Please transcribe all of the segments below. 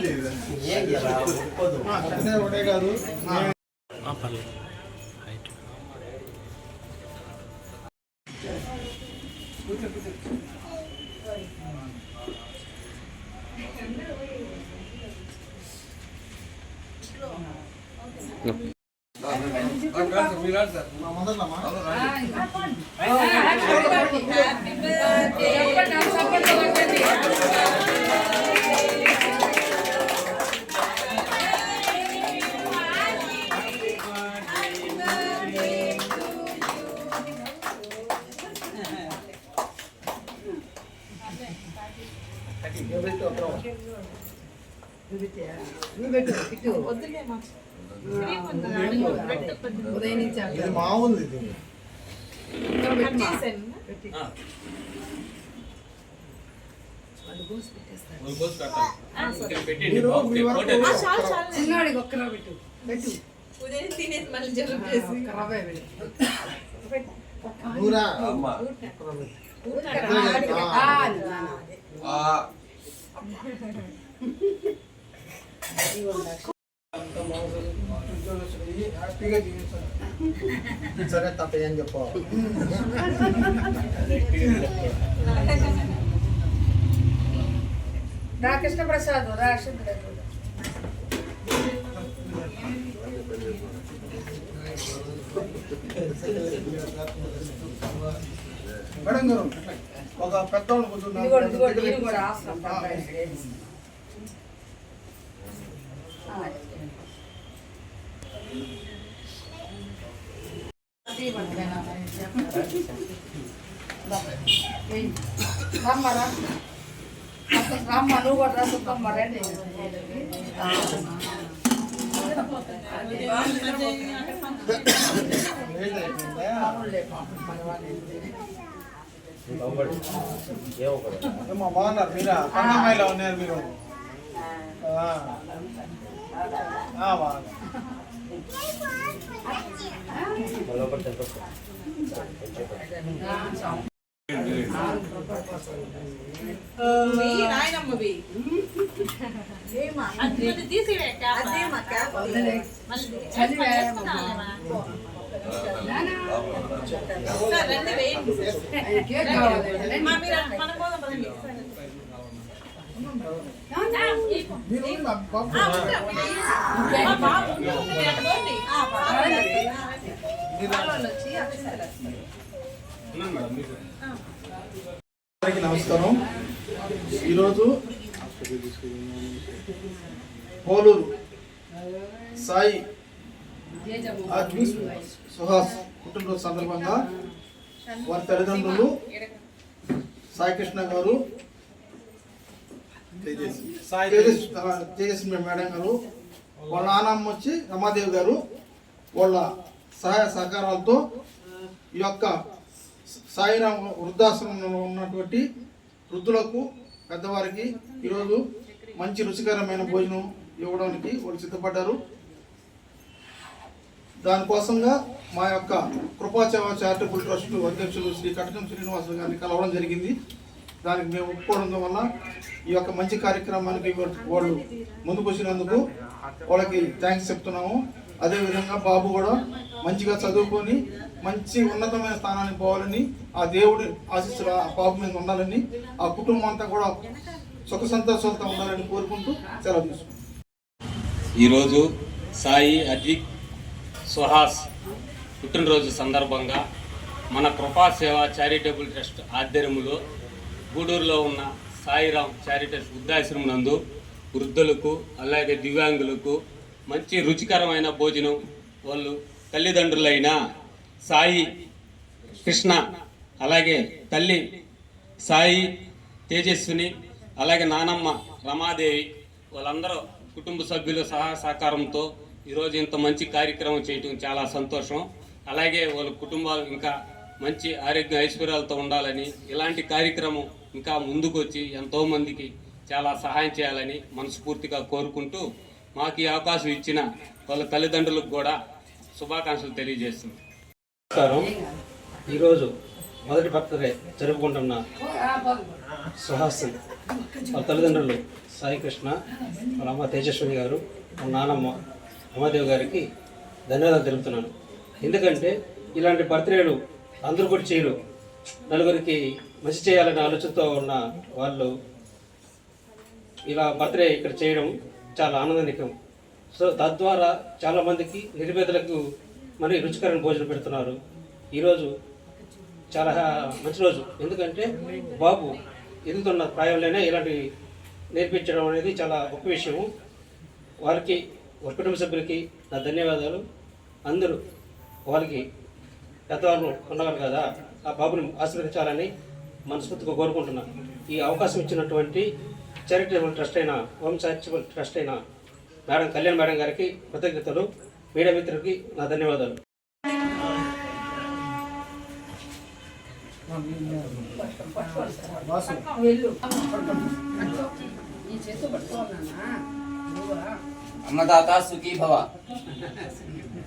చక్కగా ఒకటే కాదు మొదలమ్మా మామూలు చిన్నవాడికి ఒక్కరా పెట్టు పెట్టు ఉదయం తినేసి మళ్ళీ జలుబు చేసి ఒక్క రవ్వ పెట్టు నూరా ఆ. హ్యాపీగా జీవించాలి సరే తప్ప ఏం చెప్పు రా కృష్ణప్రసాద్ రా మేడం గారు ఒక పెద్దవాళ్ళు కూర్చున్నారు రమ్మరా రమ్మ నువ్వు కూడా రా సుబ్బమ్మ రండి పర్వాలేదు ఏమ్మా బాగున్నారు మీరా. కన్నమ్మాయిలో ఉన్నారు మీరు. ఆ. ఆ, అందరికీ నమస్కారం. ఈరోజు పోలూరు సాయి సుహాస్ పుట్టినరోజు సందర్భంగా వారి తల్లిదండ్రులు సాయికృష్ణ గారు తేజస్వి మేడం గారు వాళ్ళ నానమ్మ వచ్చి రమాదేవి గారు వాళ్ళ సహాయ సహకారాలతో ఈ యొక్క సాయిరామ వృద్ధాశ్రమంలో ఉన్నటువంటి వృద్ధులకు పెద్దవారికి ఈరోజు మంచి రుచికరమైన భోజనం ఇవ్వడానికి వాళ్ళు సిద్ధపడ్డారు. దానికోసంగా మా యొక్క కృపాచేవ చారిటబుల్ ట్రస్ట్ అధ్యక్షులు శ్రీ కటకం శ్రీనివాసులు గారిని కలవడం జరిగింది. దానికి మేము ఒప్పుకోవడం వల్ల ఈ యొక్క మంచి కార్యక్రమానికి వాళ్ళు ముందుకు వచ్చినందుకు వాళ్ళకి థ్యాంక్స్ చెప్తున్నాము. అదేవిధంగా బాబు కూడా మంచిగా చదువుకొని మంచి ఉన్నతమైన స్థానానికి పోవాలని ఆ దేవుడి ఆశీస్సులు ఆ బాబు మీద ఉండాలని ఆ కుటుంబం అంతా కూడా సుఖ సంతోషాలతో ఉండాలని కోరుకుంటూ సెలవు తీసుకుంటాం ఈరోజు సాయి అజిత్ సుహాస్ పుట్టినరోజు సందర్భంగా మన కృపా సేవ చారిటబుల్ ట్రస్ట్ ఆధ్వర్యంలో గూడూరులో ఉన్న సాయిరాం చారిటబుల్ వృద్ధాశ్రమం నందు వృద్ధులకు అలాగే దివ్యాంగులకు మంచి రుచికరమైన భోజనం వాళ్ళు తల్లిదండ్రులైన సాయి కృష్ణ అలాగే తల్లి సాయి తేజస్విని అలాగే నానమ్మ రమాదేవి వాళ్ళందరూ కుటుంబ సభ్యుల సహా సహకారంతో ఈరోజు ఇంత మంచి కార్యక్రమం చేయటం చాలా సంతోషం. అలాగే వాళ్ళ కుటుంబాలు ఇంకా మంచి ఆరోగ్య ఐశ్వర్యాలతో ఉండాలని ఇలాంటి కార్యక్రమం ఇంకా ముందుకు వచ్చి చాలా సహాయం చేయాలని మనస్ఫూర్తిగా కోరుకుంటూ మాకు ఈ అవకాశం ఇచ్చిన వాళ్ళ తల్లిదండ్రులకు కూడా శుభాకాంక్షలు తెలియజేస్తుంది నమస్కారం. ఈరోజు మొదటి బర్త్డే జరుపుకుంటున్న సుహాస్ వాళ్ళ తల్లిదండ్రులు సాయికృష్ణ వాళ్ళ అమ్మ తేజస్విని గారు వాళ్ళ నానమ్మ రమాదేవి గారికి ధన్యవాదాలు తెలుపుతున్నాను. ఎందుకంటే ఇలాంటి బర్త్డేలు అందరూ కూడా చేయరు. నలుగురికి మంచి చేయాలనే ఆలోచనతో ఉన్న వాళ్ళు ఇలా బర్త్డే ఇక్కడ చేయడం చాలా ఆనందనికం సో తద్వారా చాలామందికి నిరుపేదలకు మరి రుచికరమైన భోజనం పెడుతున్నారు. ఈరోజు చాలా మంచి రోజు. ఎందుకంటే బాబు ఎదుగుతున్న ప్రాయంలోనే ఇలాంటి నేర్పించడం అనేది చాలా గొప్ప విషయం వారికి వారి కుటుంబ సభ్యులకి నా ధన్యవాదాలు. అందరూ వాళ్ళకి పెద్దవాళ్ళు ఉన్నారు కదా ఆ బాబుని ఆశీర్వదించాలని మనస్ఫూర్తిగా కోరుకుంటున్నాను ఈ అవకాశం ఇచ్చినటువంటి చారిటబుల్ ట్రస్ట్ అయిన హోమ్ చారిటబుల్ ట్రస్ట్ అయిన మేడం కళ్యాణ్ మేడం గారికి కృతజ్ఞతలు. మీడియా మిత్రులకి నా ధన్యవాదాలు. వెళ్ళు ఈ చేతు పట్టుకోనా నువ్వా అన్నదాత సుఖీ భవ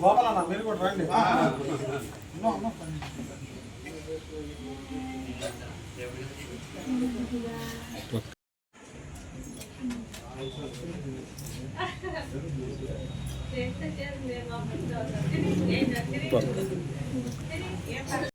గోపాలన్న మీరు కూడా రండి. చేస్తే